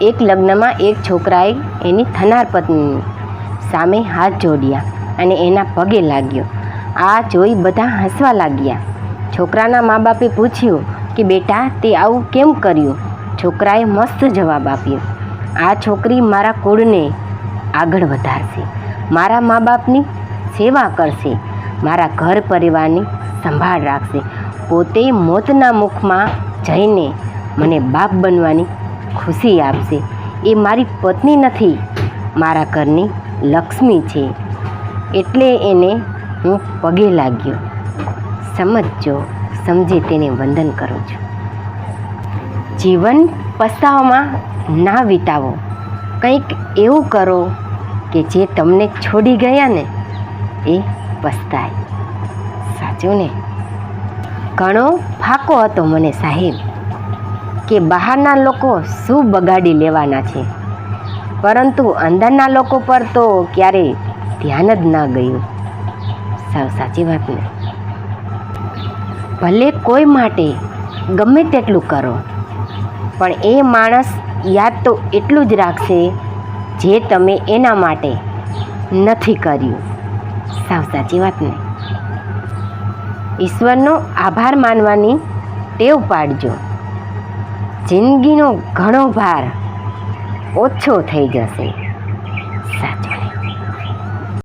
એક લગ્નમાં એક છોકરાએ એની થનાર પત્ની સામે હાથ જોડ્યા અને એના પગે લાગ્યો. આ જોઈ બધા હસવા લાગ્યા. છોકરાના મા બાપે પૂછ્યું કે, બેટા, તે આવું કેમ કર્યું? છોકરાએ મસ્ત જવાબ આપ્યો, આ છોકરી મારા કુળને આગળ વધારશે. મારા મા બાપની સેવા કરશે. મારા ઘર પરિવારની સંભાળ રાખશે. પોતે મોતના મુખમાં જઈને મને બાપ બનવાની ખુશી આપશે. એ મારી પત્ની નથી, મારા ઘરની લક્ષ્મી છે. એટલે એને હું પગે લાગ્યો. સમજજો, સમજે તેને વંદન કરું છું. જીવન પસ્તાવામાં ના વિતાવો. કંઈક એવું કરો કે જે તમને છોડી ગયા ને, એ પસ્તાય. સાચું ને? ઘણો ફાકો હતો મને સાહેબ. કે બહારના લોકો શું બગાડી લેવાના છે? પરંતુ અંદરના લોકો પર તો ક્યારેય ધ્યાન જ ના ગયું. સાવ સાચી વાત ને. ભલે કોઈ માટે ગમે તેટલું કરો, પણ એ માણસ યાદ તો એટલું જ રાખશે જે તમે એના માટે નથી કર્યું. સાવ સાચી વાત ને. ઈશ્વરનો આભાર માનવાની ટેવ પાડજો. જિંદગીનો ઘણો ભાર ઓછો થઈ જશે. સાચું.